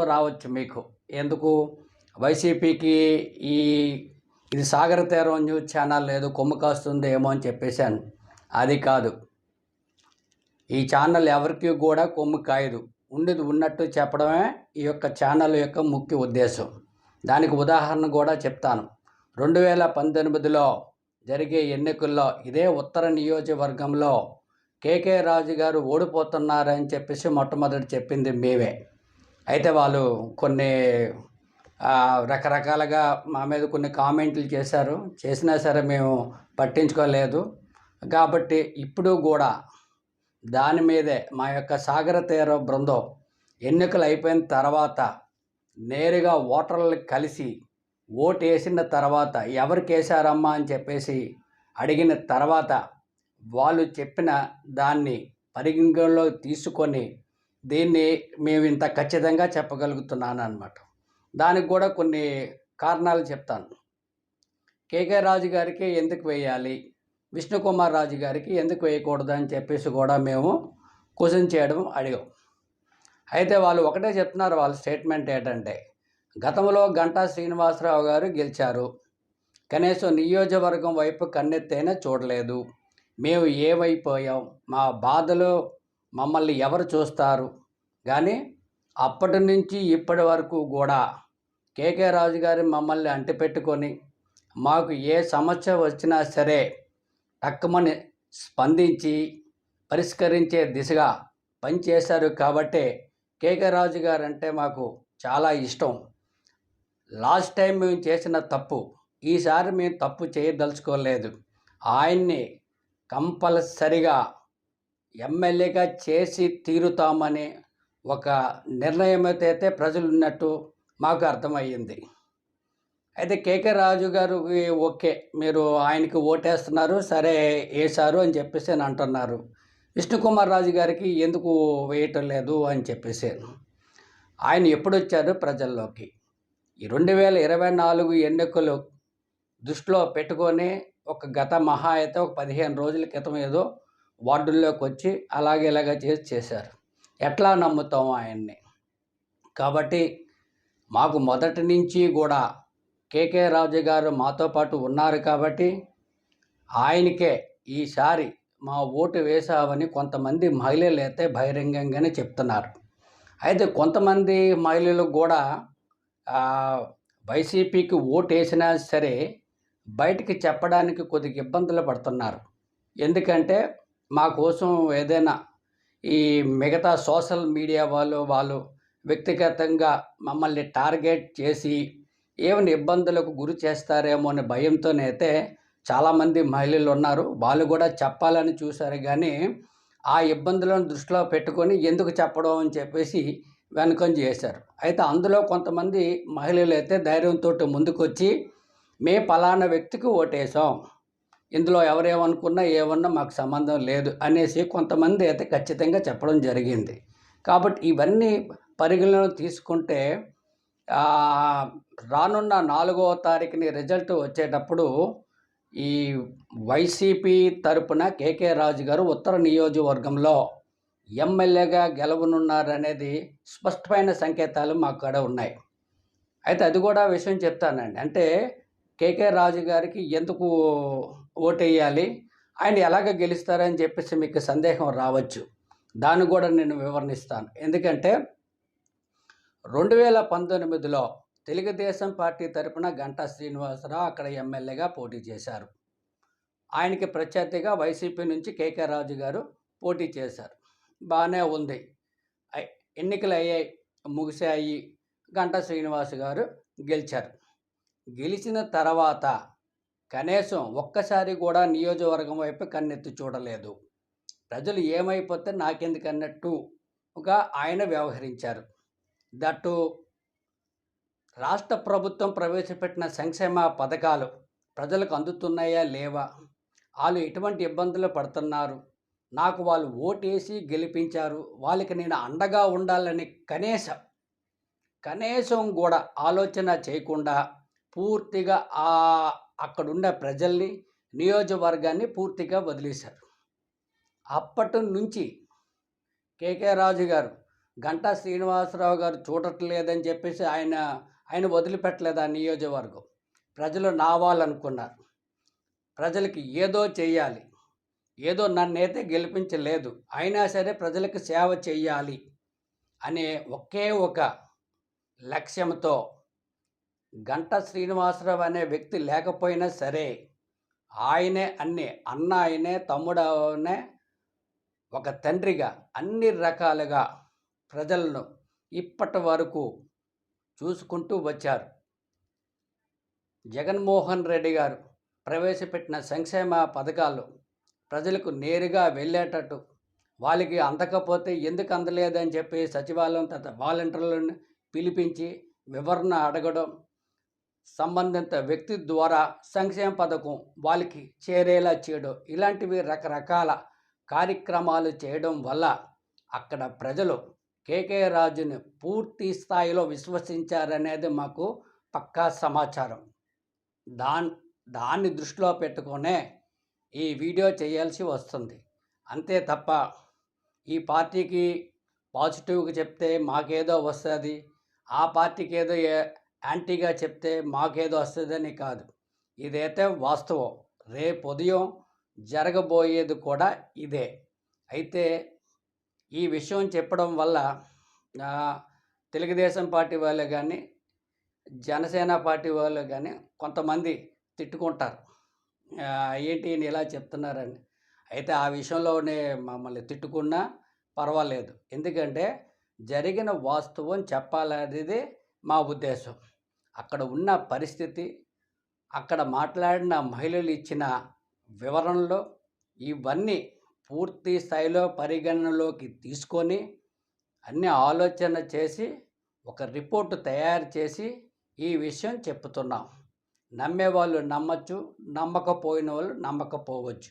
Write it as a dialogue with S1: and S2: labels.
S1: రావచ్చు మీకు. ఎందుకు? వైసీపీకి ఈ ఇది సాగర తీరం న్యూస్ ఛానల్ లేదు కొమ్ము కాస్తుంది ఏమో అని చెప్పేశాను. అది కాదు. ఈ ఛానల్ ఎవరికి కూడా కొమ్ము కాయదు. ఉండేది ఉన్నట్టు చెప్పడమే ఈ యొక్క ఛానల్ యొక్క ముఖ్య ఉద్దేశం. దానికి ఉదాహరణ కూడా చెప్తాను. రెండు వేల పంతొమ్మిదిలో జరిగే ఎన్నికల్లో ఇదే ఉత్తర నియోజకవర్గంలో కేకే రాజు గారు ఓడిపోతున్నారని చెప్పేసి మొట్టమొదటి చెప్పింది మేమే. అయితే వాళ్ళు కొన్ని రకరకాలుగా మా మీద కొన్ని కామెంట్లు చేశారు. చేసినా సరే మేము పట్టించుకోలేదు. కాబట్టి ఇప్పుడు కూడా దాని మీదే మా యొక్క సాగర తీర బృందం ఎన్నికలు అయిపోయిన తర్వాత నేరుగా ఓటర్లు కలిసి ఓటు వేసిన తర్వాత ఎవరికి వేశారమ్మా అని చెప్పేసి అడిగిన తర్వాత వాళ్ళు చెప్పిన దాన్ని పరిగణలో తీసుకొని దీన్ని మేము ఇంత ఖచ్చితంగా చెప్పగలుగుతున్నాను అనమాట దానికి కూడా కొన్ని కారణాలు చెప్తాను. కేకే రాజు గారికి ఎందుకు వేయాలి? విష్ణుకుమార్ రాజు గారికి ఎందుకు వేయకూడదు అని చెప్పేసి కూడా మేము క్వశ్చన్ చేయడం అడిగాం. అయితే వాళ్ళు ఒకటే చెప్తున్నారు వాళ్ళ స్టేట్మెంట్ ఏంటంటే గతంలో గంటా శ్రీనివాసరావు గారు గెలిచారు. కనీసం నియోజకవర్గం వైపు కన్నెత్తైనా చూడలేదు. మేము ఏమైపోయాం? మా బాధలు మమ్మల్ని ఎవరు చూస్తారు? కానీ అప్పటి నుంచి ఇప్పటి వరకు కూడా కేకే రాజు గారి మమ్మల్ని అంటిపెట్టుకొని మాకు ఏ సమస్య వచ్చినా సరే టక్కమని స్పందించి పరిష్కరించే దిశగా పనిచేశారు కాబట్టే కేకే రాజు గారు అంటే మాకు చాలా ఇష్టం. లాస్ట్ టైం మేము చేసిన తప్పు ఈసారి మేము తప్పు చేయదలుచుకోలేదు. ఆయన్ని కంపల్సరిగా ఎమ్మెల్యేగా చేసి తీరుతామని ఒక నిర్ణయం అయితే ప్రజలు ఉన్నట్టు మాకు అర్థమయ్యింది. అయితే కేకే రాజు గారు ఓకే మీరు ఆయనకి ఓటేస్తున్నారు సరే వేశారు అని చెప్పేసి అని అంటున్నారు. విష్ణుకుమార్ రాజు గారికి ఎందుకు వేయటం లేదు అని చెప్పేసి. ఆయన ఎప్పుడు వచ్చారు ప్రజల్లోకి? ఈ రెండు వేల ఇరవై నాలుగు ఎన్నికలు దృష్టిలో పెట్టుకొని ఒక గత మహా అయితే ఒక పదిహేను రోజుల క్రితం ఏదో వార్డుల్లోకి వచ్చి అలాగే ఇలాగ చేసి చేశారు. ఎట్లా నమ్ముతాం ఆయన్ని? కాబట్టి మాకు మొదటి నుంచి కూడా కేకే రాజు గారు మాతో పాటు ఉన్నారు కాబట్టి ఆయనకే ఈసారి మా ఓటు వేశామని కొంతమంది మహిళలు అయితే బహిరంగంగానే చెప్తున్నారు. అయితే కొంతమంది మహిళలు కూడా వైసీపీకి ఓటు వేసినా సరే బయటికి చెప్పడానికి కొద్దిగా ఇబ్బందులు పడుతున్నారు. ఎందుకంటే మా కోసం ఏదైనా ఈ మిగతా సోషల్ మీడియా వాళ్ళు వాళ్ళు వ్యక్తిగతంగా మమ్మల్ని టార్గెట్ చేసి ఏమైనా ఇబ్బందులకు గురి చేస్తారేమో అనే భయంతోనైతే చాలామంది మహిళలు ఉన్నారు. వాళ్ళు కూడా చెప్పాలని చూశారు కానీ ఆ ఇబ్బందులను దృష్టిలో పెట్టుకొని ఎందుకు చెప్పడం అని చెప్పేసి వెనుకం చేశారు అయితే అందులో కొంతమంది మహిళలు అయితే ధైర్యంతో ముందుకొచ్చి మేము పలానా వ్యక్తికి ఓటేసాం ఇందులో ఎవరేమనుకున్నా ఏమన్నా మాకు సంబంధం లేదు అనేసి కొంతమంది అయితే ఖచ్చితంగా చెప్పడం జరిగింది. కాబట్టి ఇవన్నీ పరిగణలో తీసుకుంటే రానున్న నాలుగవ తారీఖుని రిజల్ట్ వచ్చేటప్పుడు ఈ వైసీపీ తరపున కేకే రాజు గారు ఉత్తర నియోజకవర్గంలో ఎమ్మెల్యేగా గెలవనున్నారనేది స్పష్టమైన సంకేతాలు మాకు కూడా ఉన్నాయి. అయితే అది కూడా విషయం చెప్తానండి. అంటే కేకే రాజు గారికి ఎందుకు ఓటేయాలి. ఆయన ఎలాగ గెలుస్తారని చెప్పేసి మీకు సందేహం రావచ్చు. దాన్ని కూడా నేను వివరణిస్తాను ఎందుకంటే రెండు వేల పంతొమ్మిదిలో తెలుగుదేశం పార్టీ తరపున గంటా శ్రీనివాసరావు అక్కడ ఎమ్మెల్యేగా పోటీ చేశారు. ఆయనకి ప్రత్యర్థిగా వైసీపీ నుంచి కేకే రాజు గారు పోటీ చేశారు. బాగానే ఉంది. ఎన్నికలు అయ్యాయి ముగిసాయి గంటా శ్రీనివాస్ గారు గెలిచారు. గెలిచిన తర్వాత కనీసం ఒక్కసారి కూడా నియోజకవర్గం వైపు కన్నెత్తి చూడలేదు. ప్రజలు ఏమైపోతే నాకెందుకు అన్నట్టుగా ఆయన వ్యవహరించారు. దట్టు రాష్ట్ర ప్రభుత్వం ప్రవేశపెట్టిన సంక్షేమ పథకాలు ప్రజలకు అందుతున్నాయా లేవా? వాళ్ళు ఎటువంటి ఇబ్బందులు పడుతున్నారు? నాకు వాళ్ళు ఓటేసి గెలిపించారు. వాళ్ళకి నేను అండగా ఉండాలని కనీసం కనీసం కూడా ఆలోచన చేయకుండా పూర్తిగా ఆ అక్కడున్న ప్రజల్ని నియోజకవర్గాన్ని పూర్తిగా వదిలేశారు. అప్పటి నుంచి కేకే రాజు గారు గంటా శ్రీనివాసరావు గారు చూడట్లేదని చెప్పేసి ఆయన ఆయన వదిలిపెట్టలేదు ఆ నియోజకవర్గం. ప్రజలు నావాలనుకున్నారు. ప్రజలకి ఏదో చేయాలి ఏదో నన్నైతే గెలిపించలేదు. అయినా సరే ప్రజలకు సేవ చేయాలి అనే ఒకే ఒక లక్ష్యంతో గంట శ్రీనివాసరావు అనే వ్యక్తి లేకపోయినా సరే ఆయనే అన్ని అన్న ఆయనే తమ్ముడనే ఒక తండ్రిగా అన్ని రకాలుగా ప్రజలను ఇప్పటి వరకు చూసుకుంటూ వచ్చారు. జగన్మోహన్ రెడ్డి గారు ప్రవేశపెట్టిన సంక్షేమ పథకాలు ప్రజలకు నేరుగా వెళ్ళేటట్టు వాళ్ళకి అందకపోతే ఎందుకు అందలేదని చెప్పి సచివాలయం తర్వాత వాలంటీర్లను పిలిపించి వివరణ అడగడం సంబంధిత వ్యక్తి ద్వారా సంక్షేమ పథకం వాళ్ళకి చేరేలా చేయడం. ఇలాంటివి రకరకాల కార్యక్రమాలు చేయడం వల్ల అక్కడ ప్రజలు కేకే రాజుని పూర్తి స్థాయిలో విశ్వసించారనేది మాకు పక్కా సమాచారం. దాన్ దాన్ని దృష్టిలో పెట్టుకునే ఈ వీడియో చేయాల్సి వస్తుంది. అంతే తప్ప ఈ పార్టీకి పాజిటివ్గా చెప్తే మాకేదో వస్తుంది. ఆ పార్టీకి ఏదో ఏ- యాంటీగా చెప్తే మాకేదో వస్తుందని కాదు. ఇదైతే వాస్తవం. రేపు ఉదయం జరగబోయేది కూడా ఇదే. అయితే ఈ విషయం చెప్పడం వల్ల తెలుగుదేశం పార్టీ వాళ్ళు కానీ జనసేన పార్టీ వాళ్ళు కానీ కొంతమంది తిట్టుకుంటారు. ఏంటి నేను ఇలా చెప్తున్నారని. అయితే ఆ విషయంలోనే మమ్మల్ని తిట్టుకున్నా పర్వాలేదు. ఎందుకంటే జరిగిన వాస్తవం చెప్పాలనేది మా ఉద్దేశం. అక్కడ ఉన్న పరిస్థితి అక్కడ మాట్లాడిన మహిళలు ఇచ్చిన వివరణలో ఇవన్నీ పూర్తి స్థాయిలో పరిగణనలోకి తీసుకొని అన్ని ఆలోచన చేసి ఒక రిపోర్టు తయారు చేసి ఈ విషయం చెప్తున్నాం. నమ్మేవాళ్ళు నమ్మచ్చు నమ్మకపోయిన వాళ్ళు నమ్మకపోవచ్చు.